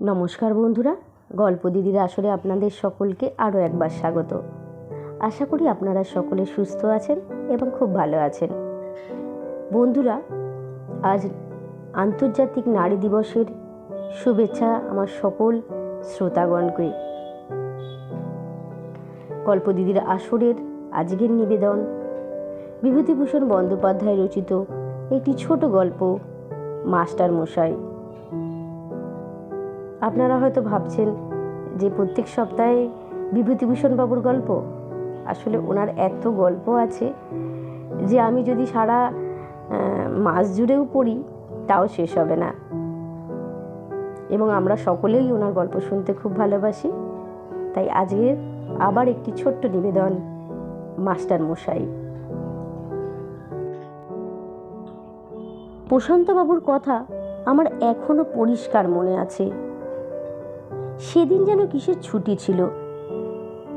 নমস্কার বন্ধুরা, গল্প দিদির আসরে আপনাদের সকলকে আরও একবার স্বাগত। আশা করি আপনারা সকলে সুস্থ আছেন এবং খুব ভালো আছেন। বন্ধুরা, আজ আন্তর্জাতিক নারী দিবসের শুভেচ্ছা আমার সকল শ্রোতাগণকে। গল্প দিদির আসরের আজকের নিবেদন, বিভূতিভূষণ বন্দ্যোপাধ্যায় রচিত একটি ছোট গল্প মাস্টার মশাই আপনারা হয়তো ভাবছেন যে প্রত্যেক সপ্তাহে বিভূতিভূষণ বাবুর গল্প? আসলে ওনার এত গল্প আছে যে আমি যদি সারা মাস জুড়েও পড়ি, তাও শেষ হবে না। এবং আমরা সকলেই ওনার গল্প শুনতে খুব ভালোবাসি। তাই আজকের আবার একটি ছোট্ট নিবেদন মাস্টার মশাই। প্রশান্তবাবুর কথা আমার এখনও পরিষ্কার মনে আছে। সেদিন যেন কিসের ছুটি ছিল।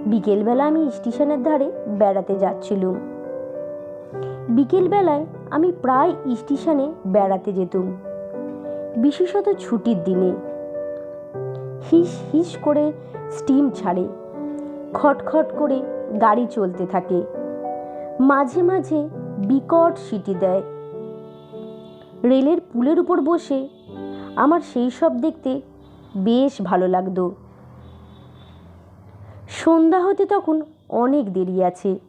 বিকেলবেলা আমি স্টেশনের ধারে বেড়াতে যাচ্ছিলুম। বিকেলবেলায় আমি প্রায় স্টেশনে বেড়াতে যেতুম। বিশেষত ছুটির দিনে। হিস হিস করে স্টিম ছাড়ে। খটখট করে গাড়ি চলতে থাকে। মাঝে মাঝে বিকট সিটি দেয়। রেলের পুলের উপর বসে আমার সেই সব দেখতে বেশ ভালো লাগতো। সন্ধ্যা হতে তখন অনেক দেরি আছে।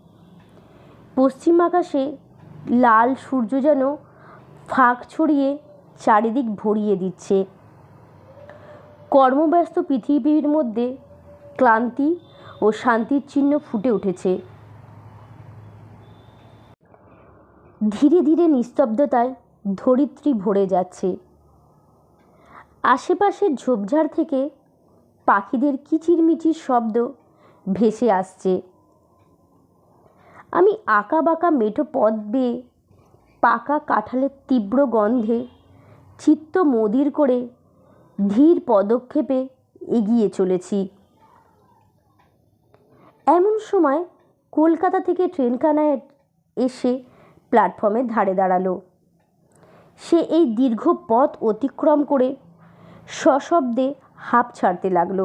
পশ্চিম আকাশে লাল সূর্য যেন ফাঁক ছড়িয়ে চারিদিক ভরিয়ে দিচ্ছে। কর্মব্যস্ত পৃথিবীর মধ্যে ক্লান্তি ও শান্তির চিহ্ন ফুটে উঠেছে। ধীরে ধীরে নিস্তব্ধতায় ধরিত্রী ভরে যাচ্ছে। আশেপাশের ঝোপঝাড় থেকে পাখিদের কিচিরমিচির শব্দ ভেসে আসছে। আমি আঁকা বাঁকা মেঠো পথ বেয়ে পাকা কাঁঠালের তীব্র গন্ধে চিত্ত মদির করে ধীর পদক্ষেপে এগিয়ে চলেছি। এমন সময় কলকাতা থেকে ট্রেনখানায় এসে প্ল্যাটফর্মের ধারে দাঁড়াল। সে এই দীর্ঘ পথ অতিক্রম করে সশব্দে হাঁপ ছাড়তে লাগল।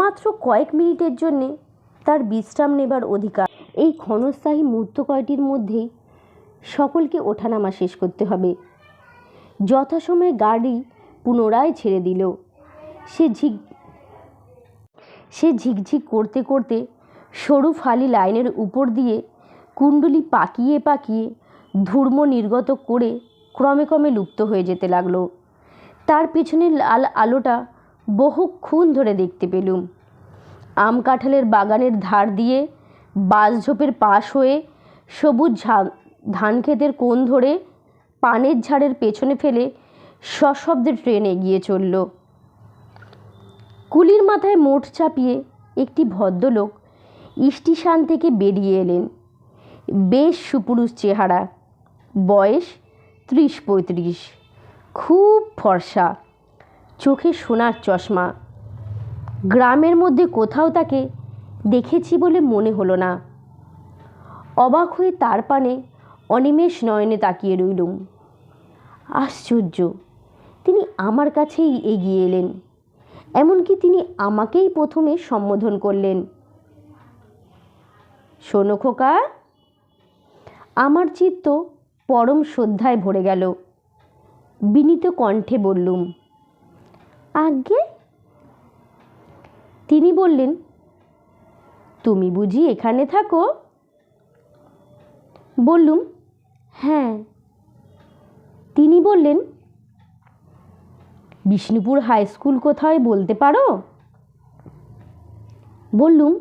মাত্র কয়েক মিনিটের জন্যে তার বিশ্রাম নেবার অধিকার। এই ক্ষণস্থায়ী মুহূর্ত কয়টির মধ্যেই সকলকে ওঠানামা শেষ করতে হবে। যথাসময়ে গাড়ি পুনরায় ছেড়ে দিল। সে ঝিক সে ঝিকঝিক করতে করতে সরু ফালি লাইনের উপর দিয়ে কুণ্ডলি পাকিয়ে পাকিয়ে ধূর্ম নির্গত করে ক্রমে ক্রমে লুপ্ত হয়ে যেতে লাগল। তার পেছনে লাল আলোটা বহুক্ষণ ধরে দেখতে পেলুম। আম কাঁঠালের বাগানের ধার দিয়ে বাঁশঝোপের পাশ হয়ে সবুজ ধান ক্ষেতের কোণ ধরে পানের ঝাড়ের পেছনে ফেলে সশব্দে ট্রেন এগিয়ে চলল। কুলির মাথায় মোট চাপিয়ে একটি ভদ্রলোক স্টেশন থেকে বেরিয়ে এলেন। বেশ সুপুরুষ চেহারা। বয়স ত্রিশ পঁয়ত্রিশ। খুব ফর্সা। চোখে সোনার চশমা। গ্রামের মধ্যে কোথাও তাকে দেখেছি বলে মনে হলো না। অবাক হয়ে তার পানে অনিমেষ নয়নে তাকিয়ে রইলুম। আশ্চর্য, তিনি আমার কাছেই এগিয়ে এলেন। এমনকি তিনি আমাকেই প্রথমে সম্বোধন করলেন। শোনো খোকা, আমার চিত্ত পরম শ্রদ্ধায় ভরে গেল। বিনীত কণ্ঠে বললুম, আজ্ঞে? তিনি বললেন, তুমি বুঝি এখানে থাকো? বললুম হ্যাঁ। তিনি বললেন, বিষ্ণুপুর হাই স্কুল কোথায় বলতে পারো? বললুম,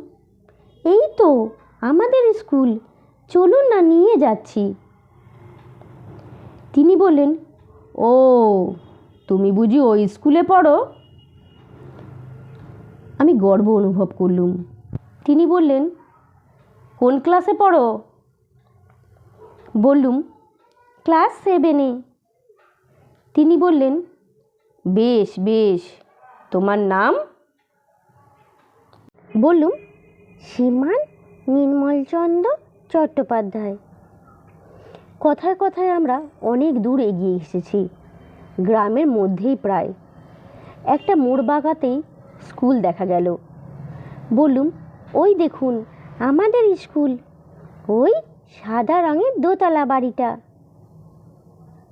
এই তো, আমাদের স্কুল। চলুন না, নিয়ে যাচ্ছি। তিনি বললেন ও, তুমি বুঝি ওই স্কুলে পড়ো? আমি গর্ব অনুভব করলুম। তিনি বললেন, কোন ক্লাসে পড়ো? বললুম, ক্লাস সেভেনে তিনি বললেন, বেশ বেশ, তোমার নাম? বললুম, সীমান নির্মলচন্দ্র চট্টোপাধ্যায়। কথায় কথায় আমরা অনেক দূর এগিয়ে এসেছি, গ্রামের মধ্যেই প্রায়। একটা মোড় বাগাতেই স্কুল দেখা গেল। বললুম, ওই দেখুন, আমাদের স্কুল। ওই সাদা রঙের দোতলা বাড়িটা।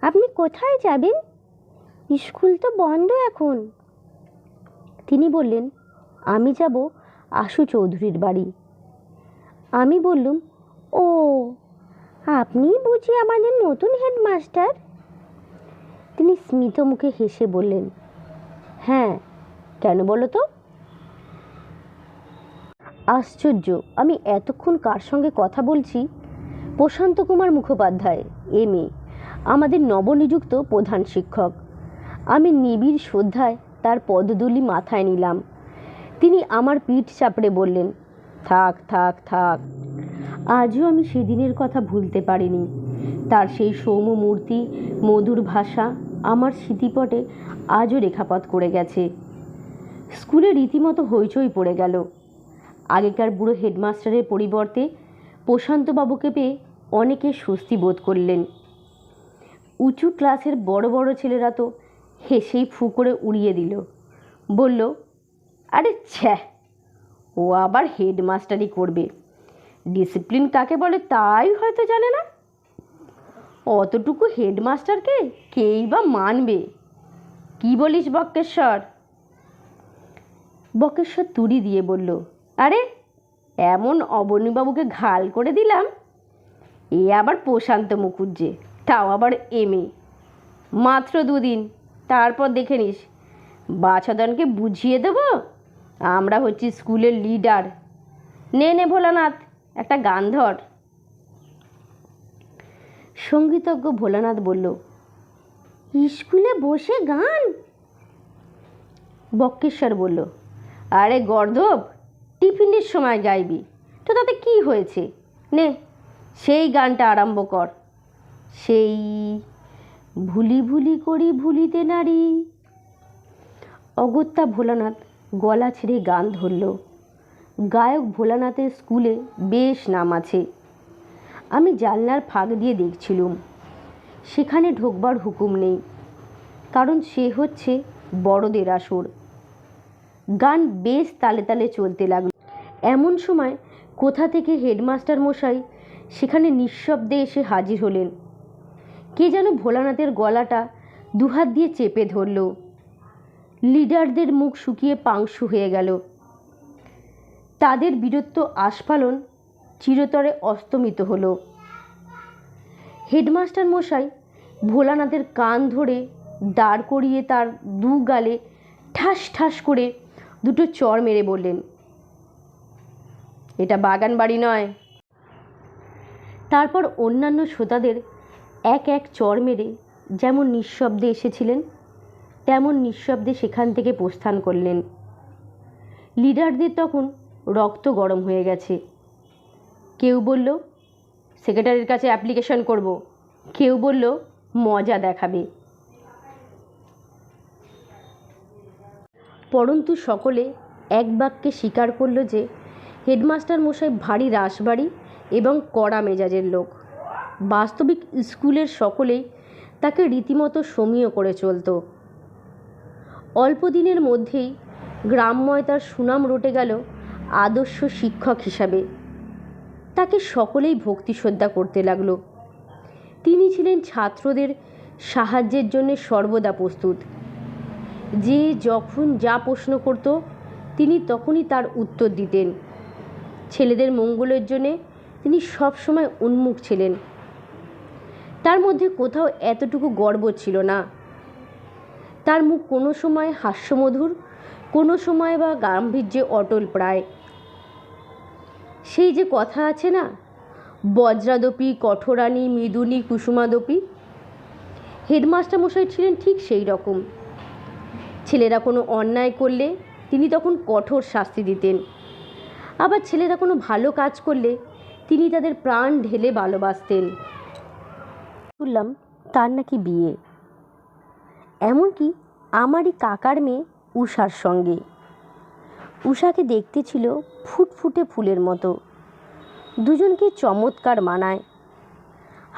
আপনি কোথায় যাবেন? স্কুল তো বন্ধ এখন। তিনি বললেন, আমি যাব আশু চৌধুরীর বাড়ি। আমি বললুম, ও আপনি বুঝি আমাদের নতুন হেডমাস্টার? তিনি স্মিত মুখে হেসে বললেন হ্যাঁ কেন বলো তো? আশ্চর্য, আমি এতক্ষণ কার সঙ্গে কথা বলছি? প্রশান্ত কুমার মুখোপাধ্যায়, এম এ, আমাদের নবনিযুক্ত প্রধান শিক্ষক। আমি নিবিড় শ্রদ্ধায় তার পদধূলি মাথায় নিলাম। তিনি আমার পিঠ চাপড়ে বললেন, থাক থাক থাক। আজও আমি সেদিনের কথা ভুলতে পারিনি। তার সেই সৌম্য মূর্তি, মধুর ভাষা আমার স্মৃতিপটে আজও রেখাপাত করে গেছে। স্কুলে রীতিমতো হইচই পড়ে গেল। আগেকার বুড়ো হেডমাস্টারের পরিবর্তে প্রশান্তবাবুকে পেয়ে অনেকে স্বস্তি বোধ করলেন। উঁচু ক্লাসের বড় বড় ছেলেরা তো হেসেই ফু করে উড়িয়ে দিল। বলল, আরে ছ্যা, ও আবার হেডমাস্টারই করবে। ডিসিপ্লিন কাকে বলে তাই হয়তো জানে না। অতটুকু হেডমাস্টারকে কেই বা মানবে? কি বলিস বক্কেশ্বর? বক্কেশ্বর তুড়ি দিয়ে বলল, আরে, এমন অবনীবাবুকে ঘাল করে দিলাম, এ আবার প্রশান্ত মুখুজ্জে, তাও আবার এম এ মাত্র দুদিন, তারপর দেখে নিস, বাছাদনকে বুঝিয়ে দেবো, আমরা হচ্ছি স্কুলের লিডার। নে নে ভোলানাথ একটা গান ধর। সঙ্গীতজ্ঞ ভোলানাথ বলল, স্কুলে বসে গান? বক্কেশ্বর বলল, আরে গর্ধব, টিফিনের সময় গাইবি তো তাতে কি হয়েছে? নে, সেই গানটা আরম্ভ কর। সেই ভুলি ভুলি করি ভুলিতে নারী। অগত্যা ভোলানাথ গলা ছেড়ে গান ধরল। গায়ক ভোলানাথের স্কুলে বেশ নাম আছে। আমি জানলার ফাঁক দিয়ে দেখছিলুম। সেখানে ঢোকবার হুকুম নেই। কারণ সে হচ্ছে বড়দের আসর। গান বেশ তালে তালে চলতে লাগল। এমন সময় কোথা থেকে হেডমাস্টার মশাই সেখানে নিঃশব্দে এসে হাজির হলেন। কে যেন ভোলানাথের গলাটা দুহাত দিয়ে চেপে ধরল। লিডারদের মুখ শুকিয়ে পাংশু হয়ে গেল। তাদের বীরত্ব আস্ফালন চিরতরে অস্তমিত হলো। হেডমাস্টার মশাই ভোলানাথের কান ধরে দাঁড় করিয়ে তার দু গালে ঠাস ঠাস করে দুটো চর মেরে বললেন, এটা বাগান বাড়ি নয়। তারপর অন্যান্য শ্রোতাদের এক এক চর মেরে যেমন নিঃশব্দে এসেছিলেন, তেমন নিঃশব্দে সেখান থেকে প্রস্থান করলেন। লিডারদের তখন রক্ত গরম হয়ে গেছে। কেউ বলল, সেক্রেটারির কাছে অ্যাপ্লিকেশন করব। কেউ বলল, মজা দেখাবে। পরন্তু সকলে এক বাক্যে স্বীকার করল যে, হেডমাস্টার মশাই ভারী রাসবাড়ি এবং কড়া মেজাজের লোক। বাস্তবিক স্কুলের সকলেই তাকে রীতিমতো সমীয় করে চলত। অল্প দিনের মধ্যেই গ্রাম্যয় তার সুনাম রটে গেল আদর্শ শিক্ষক হিসাবে। তাকে সকলেই ভক্তি শ্রদ্ধা করতে লাগল। তিনি ছিলেন ছাত্রদের সাহায্যের জন্য সর্বদা প্রস্তুত। যে যখন যা প্রশ্ন করত, তিনি তখনই তার উত্তর দিতেন। ছেলেদের মঙ্গলের জন্যে তিনি সবসময় উন্মুখ ছিলেন। তার মধ্যে কোথাও এতটুকু গর্ব ছিল না। তার মুখ কোনো সময় হাস্যমধুর, কোনো সময় বা গাম্ভীর্যে অটল প্রায়। সেই যে কথা আছে না, বজ্রাদপি, কঠোরানি, মৃদুনি, কুসুমাদপি হেডমাস্টার মশাই ছিলেন ঠিক সেই রকম। ছেলেরা কোনো অন্যায় করলে তিনি তখন কঠোর শাস্তি দিতেন। আবার ছেলেরা কোনো ভালো কাজ করলে তিনি তাদের প্রাণ ঢেলে ভালোবাসতেন। শুনলাম তার নাকি বিয়ে। এমনকি আমারই কাকার মেয়ে উষার সঙ্গে। উষাকে দেখতে ছিল ফুটফুটে ফুলের মতো। দুজনকে চমৎকার মানায়।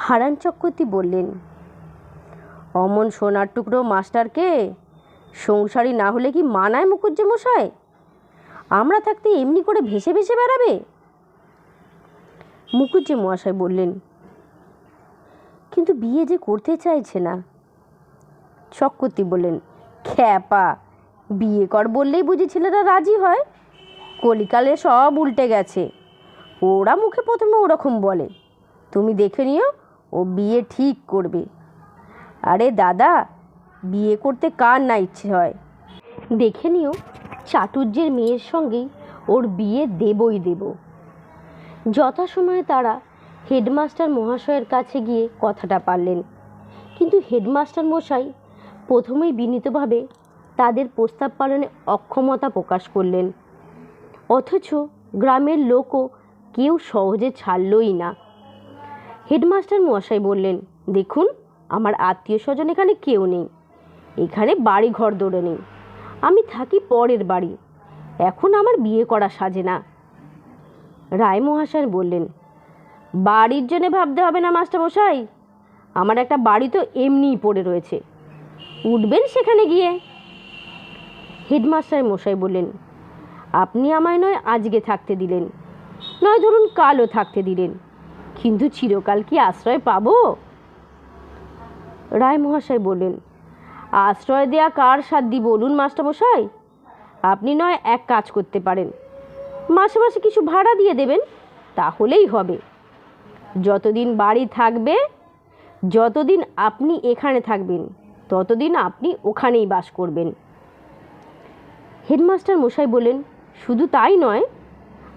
হারান চক্রবর্তী বললেন, অমন সোনার টুকরো মাস্টারকে সংসারী না হলে কি মানায় মশাই আমরা থাকতে এমনি করে ভেসে ভেসে বেড়াবে? মুখুজ্জে মশাই বললেন, কিন্তু বিয়ে যে করতে চাইছে না। চক্রবর্তী বললেন, খ্যাপা! বিয়ে কর বললেই বুঝি ছেলেরা রাজি হয়। কলিকালে সব উল্টে গেছে। ওরা মুখে প্রথমে ওরকম বলে। তুমি দেখে নিও, ও বিয়ে ঠিক করবে। আরে দাদা, বিয়ে করতে কার না ইচ্ছে হয়? দেখে নিও চাটুর্যের মেয়ের সঙ্গেই ওর বিয়ে দেবই দেব। যথাসময়ে তারা হেডমাস্টার মহাশয়ের কাছে গিয়ে কথাটা পারলেন। কিন্তু হেডমাস্টার মশাই প্রথমেই বিনীতভাবে তাদের প্রস্তাব পালনে অক্ষমতা প্রকাশ করলেন। অথচ গ্রামের লোকও কেউ সহজে ছাড়লই না। হেডমাস্টার মশাই বললেন, দেখুন, আমার আত্মীয় স্বজন এখানে কেউ নেই। এখানে বাড়ি ঘর দৌড়ে নেই। আমি থাকি পরের বাড়ি। এখন আমার বিয়ে করা সাজে না। রায় মহাশয় বললেন, বাড়ির জন্য ভাবতে হবে না মাস্টারমশাই আমার একটা বাড়ি তো এমনিই পড়ে রয়েছে। উঠবেন সেখানে গিয়ে। হেডমাস্টার মশাই বললেন, আপনি আমায় নয়, আজকে থাকতে দিলেন। নয়, ধরুন কালও থাকতে দিলেন। কিন্তু চিরকাল কি আশ্রয় পাবো? রায় মহাশয় বললেন, আশ্রয় দেয়া কার সাধ্যি বলুন মাস্টারমশাই আপনি নয়, এক কাজ করতে পারেন। মাসে মাসে কিছু ভাড়া দিয়ে দেবেন, তাহলেই হবে। যতদিন বাড়ি থাকবে, যতদিন আপনি এখানে থাকবেন, ততদিন আপনি ওখানেই বাস করবেন। হেডমাস্টার মশাই বললেন শুধু তাই নয়,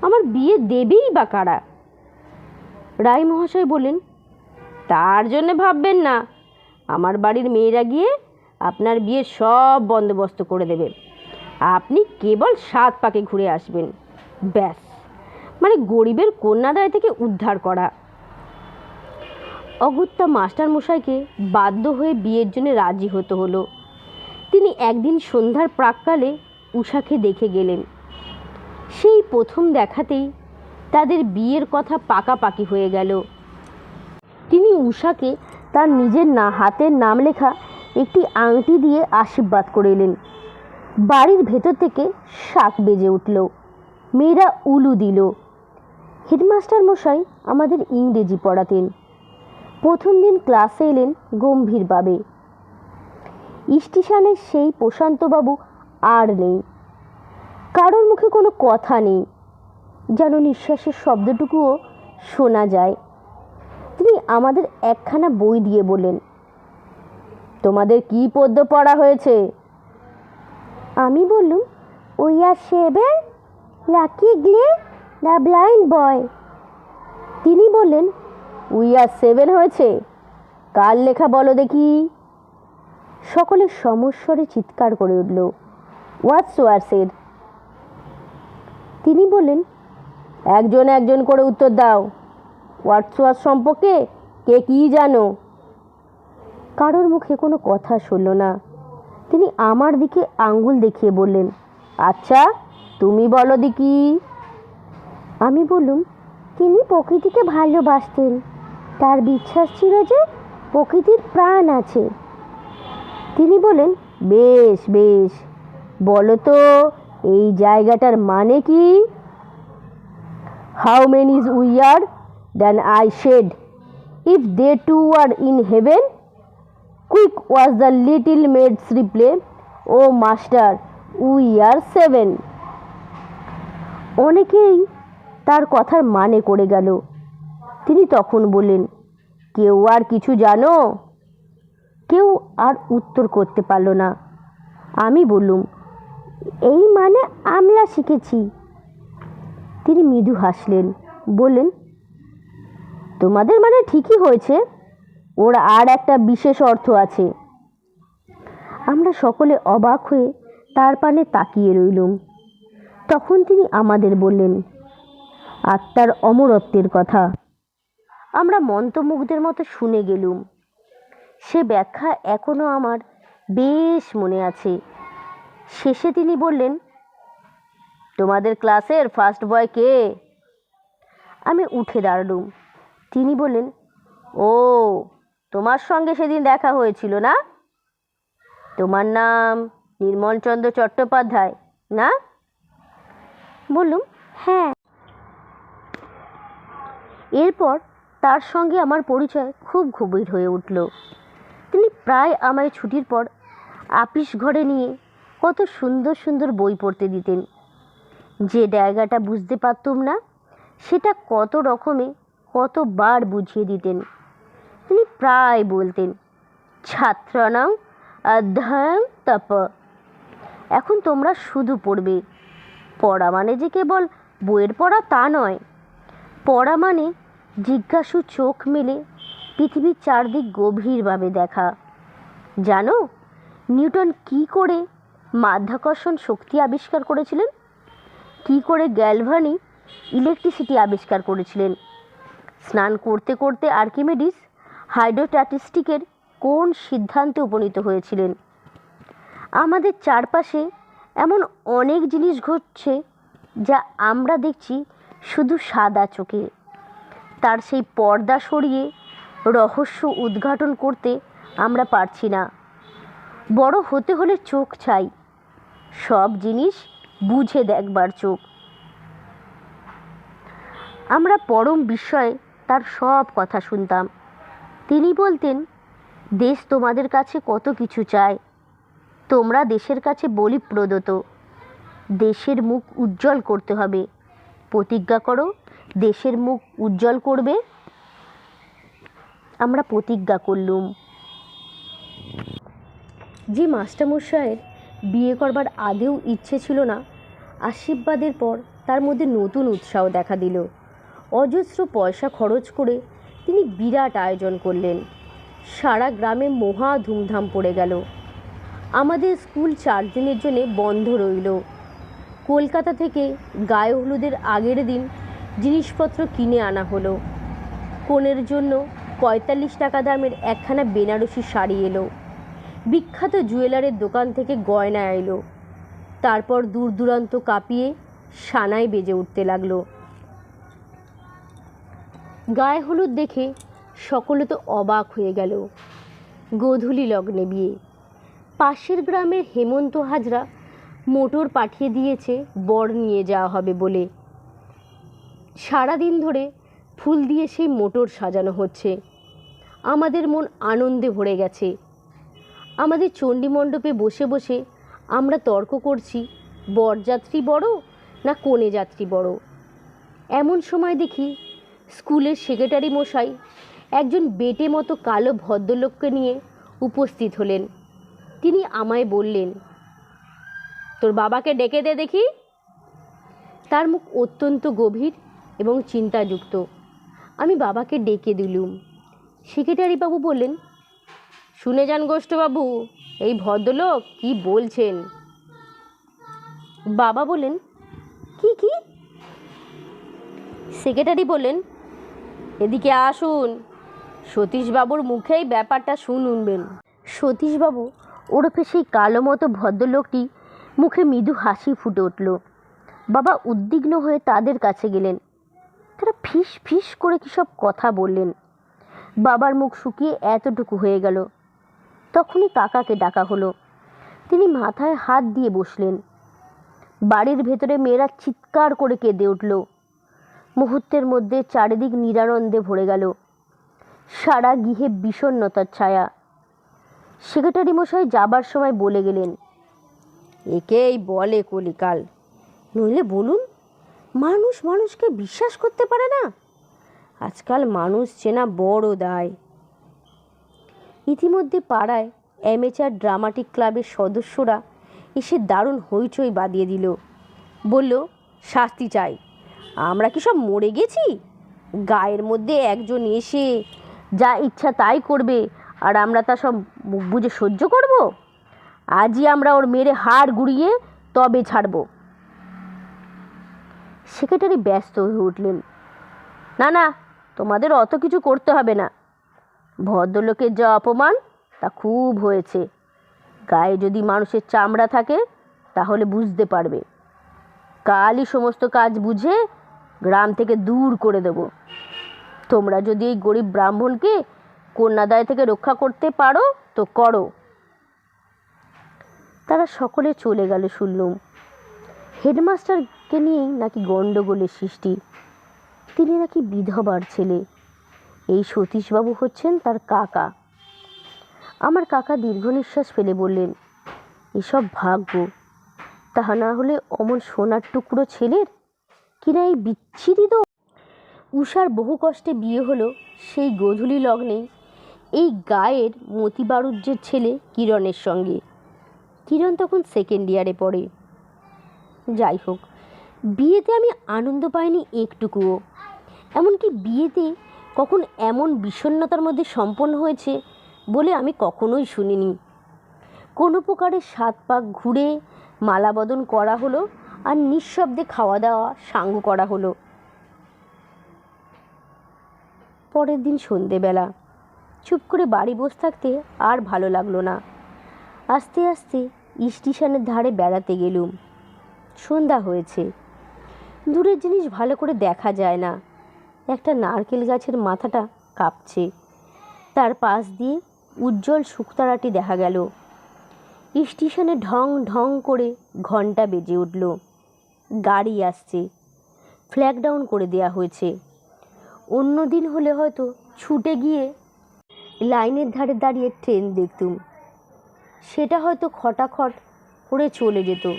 আমার বিয়ে দেবেই বা কারা? রায় মহাশয় বলেন, তার জন্য ভাববেন না। আমার বাড়ির মেয়েরা গিয়ে আপনার বিয়ে সব বন্দোবস্ত করে দেবে। আপনি কেবল সাত পাকে ঘুরে আসবেন। ব্যাস। মানে গরিবের কন্যাদায় থেকে উদ্ধার করা। অগত্যা মাস্টার মশাইকে বাধ্য হয়ে বিয়ের জন্য রাজি হতে হলো। তিনি একদিন সন্ধ্যার প্রাককালে উষাকে দেখে গেলেন। সেই প্রথম দেখাতেই তাদের বিয়ের কথা পাকাপাকি হয়ে গেল। তিনি উষাকে তার নিজের না হাতের নাম লেখা একটি আংটি দিয়ে আশীর্বাদ করে এলেন। বাড়ির ভেতর থেকে শাক বেজে উঠল। মেয়েরা উলু দিল। হেডমাস্টার মশাই আমাদের ইংরেজি পড়াতেন। প্রথম দিন ক্লাসে এলেন গম্ভীরভাবে। স্টেশনের সেই প্রশান্তবাবু আর নেই। কারোর মুখে কোনো কথা নেই। যেন নিঃশ্বাসের শব্দটুকুও শোনা যায়। তিনি আমাদের একখানা বই দিয়ে বললেন, তোমাদের কি পদ্য পড়া হয়েছে? আমি বললুম we are seven lucky গ্লে the blind boy তিনি বললেন উই আর সেভেন হয়েছে। কার লেখা বলো দেখি? সকলে সমস্বরে চিৎকার করে উঠল। হোয়াটস ওয়ার সেড তিনি বললেন, একজন একজন করে উত্তর দাও। হোয়াটসওয়ার সম্পর্কে কে কী জানো? কারোর মুখে কোনো কথা শুনল না। তিনি আমার দিকে আঙ্গুল দেখিয়ে বললেন আচ্ছা তুমি বলো দেখি। আমি বললুম, তিনি প্রকৃতিকে ভালোবাসতেন। তার বিশ্বাস ছিল যে প্রকৃতির প্রাণ আছে। তিনি বলেন বেশ বেশ। বলো তো এই জায়গাটার মানে কি? How many is we are then I said if they two are in heaven quick was the little maids reply O master we are seven অনেকেই তার কথার মানে করে গেল। তিনি তখন বললেন, কেউ আর কিছু জানো? কেউ আর উত্তর করতে পারল না। আমি বললুম এই মানে আমরা শিখেছি। তিনি মৃদু হাসলেন, বললেন, তোমাদের মানে ঠিকই হয়েছে। ওর আর একটা বিশেষ অর্থ আছে। আমরা সকলে অবাক হয়ে তার পানে তাকিয়ে রইলুম। তখন তিনি আমাদের বললেন, আত্মার অমরত্বের কথা। আমরা মন্ত্রমুগ্ধের মতো শুনে গেলুম। সে ব্যাখ্যা এখনও আমার বেশ মনে আছে। শেষে তিনি বললেন, তোমাদের ক্লাসের ফার্স্ট বয় কে? আমি উঠে দাঁড়ালুম। তিনি বললেন, ও, তোমার সঙ্গে সেদিন দেখা হয়েছিল না? তোমার নাম নির্মলচন্দ্র চট্টোপাধ্যায়, না? বললুম হ্যাঁ। এরপর তার সঙ্গে আমার পরিচয় খুব গভীর হয়ে উঠল। তিনি প্রায় আমায় ছুটির পর আপিস ঘরে নিয়ে কত সুন্দর সুন্দর বই পড়তে দিতেন। যে জায়গাটা বুঝতে পারতুম না, সেটা কত রকমে কতবার বুঝিয়ে দিতেন। তিনি প্রায় বলতেন, ছাত্রানাং অধ্যয়ন তপ। এখন তোমরা শুধু পড়বে। পড়া মানে যে কেবল বইয়ের পড়া তা নয়, পড়া মানে জিজ্ঞাসু চোখ মেলে পৃথিবীর চারদিক গভীরভাবে দেখা। জানো, নিউটন কি করে মাধ্যাকর্ষণ শক্তি আবিষ্কার করেছিলেন? কি করে গ্যালভানি ইলেকট্রিসিটি আবিষ্কার করেছিলেন? স্নান করতে করতে আর্কিমেডিস হাইড্রোস্ট্যাটিস্টিকের কোন সিদ্ধান্তে উপনীত হয়েছিলেন? আমাদের চারপাশে এমন অনেক জিনিস ঘটছে যা আমরা দেখছি শুধু সাদা চোখে। তার সেই পর্দা সরিয়ে রহস্য উদ্ঘাটন করতে আমরা পারছি না। বড় হতে হলে চোখ চাই। সব জিনিস বুঝে দেখবার চোখ। আমরা পরম বিস্ময়ে তার সব কথা শুনতাম। তিনি বলতেন, দেশ তোমাদের কাছে কত কিছু চায়। তোমরা দেশের কাছে বলি প্রদত্ত দেশের মুখ উজ্জ্বল করতে হবে। প্রতিজ্ঞা করো, দেশের মুখ উজ্জ্বল করবে। আমরা প্রতিজ্ঞা করলুম। যে মাস্টারমশাইয়ের বিয়ে করবার আদেও ইচ্ছে ছিল না। আশীর্বাদের পর তার মধ্যে নতুন উৎসাহ দেখা দিল। অজস্র পয়সা খরচ করে তিনি বিরাট আয়োজন করলেন। সারা গ্রামে মহা ধুমধাম পড়ে গেল। আমাদের স্কুল চার দিনের জন্য বন্ধ রইল। কলকাতা থেকে গায়ে হলুদের আগের দিন জিনিসপত্র কিনে আনা হলো। কনের জন্য পঁয়তাল্লিশ টাকা দামের একখানা বেনারসি শাড়ি এলো। বিখ্যাত জুয়েলারের দোকান থেকে গয়না এলো তারপর দূর দূরান্ত কাঁপিয়ে সানায় বেজে উঠতে লাগল। গায়ে হলুদ দেখে সকলে তো অবাক হয়ে গেল। গোধূলি লগ্নে বিয়ে। পাশের গ্রামের হেমন্ত হাজরা মোটর পাঠিয়ে দিয়েছে, বর নিয়ে যাওয়া হবে বলে। সারাদিন ধরে ফুল দিয়ে সেই মোটর সাজানো হচ্ছে। আমাদের মন আনন্দে ভরে গেছে। আমাদের চণ্ডী মণ্ডপে বসে বসে আমরা তর্ক করছি, বরযাত্রী বড় না কনে যাত্রী বড়। এমন সময় দেখি স্কুলের সেক্রেটারি মশাই একজন বেটে মতো কালো ভদ্রলোককে নিয়ে উপস্থিত হলেন। তিনি আমায় বললেন, তোর বাবাকে ডেকে দে দেখি। তার মুখ অত্যন্ত গভীর এবং চিন্তাযুক্ত। আমি বাবাকে ডেকে দিলুম। সেক্রেটারি বাবু বললেন শুনে যান গোষ্ঠবাবু, এই ভদ্রলোক কি বলছেন? বাবা বলেন কি কি? সেক্রেটারি বললেন, এদিকে আসুন, সতীশবাবুর মুখেই ব্যাপারটা শুনুনবেন সতীশবাবু, ওরফে সেই কালো মতো ভদ্রলোকটি মুখে মৃদু হাসি ফুটে উঠল। বাবা উদ্বিগ্ন হয়ে তাদের কাছে গেলেন। তারা ফিস ফিস করে কী সব কথা বললেন। বাবার মুখ শুকিয়ে এতটুকু হয়ে গেল। তখনই কাকাকে ডাকা হলো। তিনি মাথায় হাত দিয়ে বসলেন। বাড়ির ভেতরে মেয়েরা চিৎকার করে কেঁদে উঠল। মুহূর্তের মধ্যে চারিদিক নিরানন্দে ভরে গেল। সারা গৃহে বিষণ্ণতার ছায়া। সেক্রেটারি মশাই যাবার সময় বলে গেলেন, একেই বলে কলিকাল। নইলে বলুন, মানুষ মানুষকে বিশ্বাস করতে পারে না? আজকাল মানুষ চেনা বড় দায়। ইতিমধ্যে পাড়ায় অ্যামেচার ড্রামাটিক ক্লাবের সদস্যরা এসে দারুণ হইচই বাঁধিয়ে দিল। বলল, শাস্তি চাই। আমরা কি সব মরে গেছি? গায়ের মধ্যে একজন এসে যা ইচ্ছা তাই করবে আর আমরা তা সব বুঝে সহ্য করব? আজই আমরা ওর মেরে হাড় গুড়িয়ে তবে ছাড়ব। সেক্রেটারি ব্যস্ত হয়ে উঠলেন। না না, তোমাদের অত কিছু করতে হবে না। ভদ্রলোকের যা অপমান, তা খুব হয়েছে। গায়ে যদি মানুষের চামড়া থাকে, তাহলে বুঝতে পারবে। কালই সমস্ত কাজ বুঝে গ্রাম থেকে দূর করে দেব। তোমরা যদি এই গরিব ব্রাহ্মণকে কন্যাদায় থেকে রক্ষা করতে পারো, তো করো। তারা সকলে চলে গেল শুনলুম। হেডমাস্টারকে নিয়েই নাকি গণ্ডগোলের সৃষ্টি। তিনি নাকি বিধবার ছেলে। এই সতীশবাবু হচ্ছেন তার কাকা। আমার কাকা দীর্ঘ নিঃশ্বাস ফেলে বললেন, এসব ভাগ্য, তাহা না হলে অমন সোনার টুকরো ছেলের কিনা এই বিচ্ছিরি তো উষার বহু কষ্টে বিয়ে হলো, সেই গোধূলি লগ্নে এই গায়ের মতিবারুজ্যের ছেলে কিরণের সঙ্গে। কিরণ তখন সেকেন্ড ইয়ারে পড়ে। যাই হোক, বিয়েতে আমি আনন্দ পাইনি একটুকুও। এমনকি বিয়েতে কখন এমন বিষণ্ণতার মধ্যে সম্পন্ন হয়েছে বলে আমি কখনোই শুনিনি। কোনো প্রকারের সাত পাক ঘুরে মালাবদন করা হলো আর নিঃশব্দে খাওয়া দাওয়া সাঙ্গ করা হলো। পরের দিন সন্ধেবেলা। চুপ করে বাড়ি বসে থাকতে আর ভালো লাগল না। আস্তে আস্তে স্টেশনের ধারে বেড়াতে গেলুম। সন্ধ্যা হয়েছে। দূরের জিনিস ভালো করে দেখা যায় না। একটা নারকেল গাছের মাথাটা কাঁপছে। তার পাশ দিয়ে উজ্জ্বল শুকতারাটি দেখা গেল। স্টেশনে ঢং ঢং করে ঘণ্টা বেজে উঠল। গাড়ি আসছে। ফ্ল্যাগ ডাউন করে দেওয়া হয়েছে। অন্য দিন হলে হয়তো ছুটে গিয়ে লাইনের ধারে দাঁড়িয়ে ট্রেন দেখতুম। সেটা হয়তো খটাখট করে চলে যেত।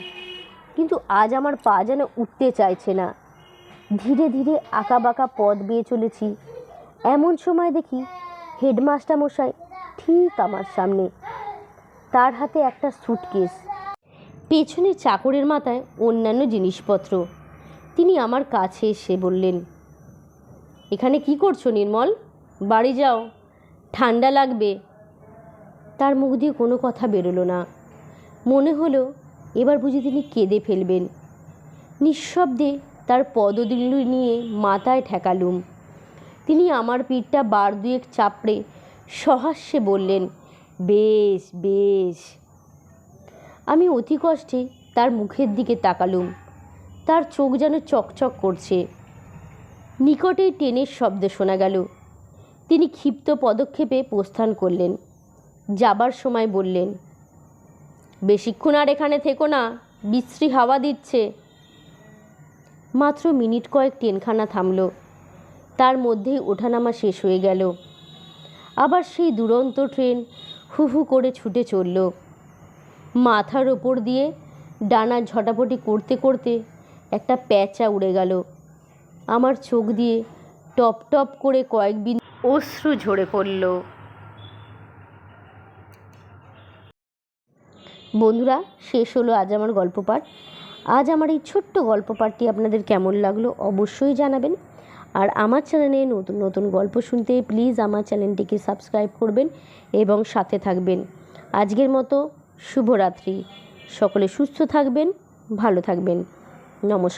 কিন্তু আজ আমার পা যেন উঠতে চাইছে না। ধীরে ধীরে আঁকা বাঁকা পথ বেয়ে চলেছি। এমন সময় দেখি হেডমাস্টার মশাই ঠিক আমার সামনে। তার হাতে একটা সুটকেস পেছনে চাকরের মাথায় অন্যান্য জিনিসপত্র। তিনি আমার কাছে এসে বললেন, এখানে কি করছ নির্মল? বাড়ি যাও। ঠান্ডা লাগবে। তার মুখ দিয়ে কোনো কথা বেরোলো না। মনে হলো এবার বুঝি তিনি কেঁদে ফেলবেন। নিঃশব্দে তার পদদিল্লু নিয়ে মাথায় ঠেকালুম। তিনি আমার পিঠটা বার দুয়েক চাপড়ে সহাস্যে বললেন, বেশ বেশ। আমি অতি কষ্টে তার মুখের দিকে তাকালুম। তার চোখ যেন চকচক করছে। নিকটেই ট্রেনের শব্দ শোনা গেল। তিনি ক্ষিপ্ত পদক্ষেপে প্রস্থান করলেন। যাবার সময় বললেন, বেশিক্ষণ আর এখানে থেকো না, বিশ্রী হাওয়া দিচ্ছে। মাত্র মিনিট কয়েক ট্রেনখানা থামল। তার মধ্যেই ওঠানামা শেষ হয়ে গেল। আবার সেই দুরন্ত ট্রেন হু হু করে ছুটে চলল। মাথার ওপর দিয়ে ডানা ঝটাপটি করতে করতে একটা প্যাঁচা উড়ে গেল। আমার চোখ দিয়ে টপ টপ করে কয়েক বিন অশ্রু ঝরে পড়ল। বন্ধুরা, শেষ হলো আজ আমার গল্প পাঠ। আজ আমার এই ছোট্ট গল্প পাঠটি আপনাদের কেমন লাগল অবশ্যই জানাবেন। আর আমার চ্যানেলে নতুন নতুন গল্প শুনতে প্লিজ আমার চ্যানেলটিকে সাবস্ক্রাইব করবেন এবং সাথে থাকবেন। আজকের মতো শুভরাত্রি। সকলে সুস্থ থাকবেন, ভালো থাকবেন। নমস্কার।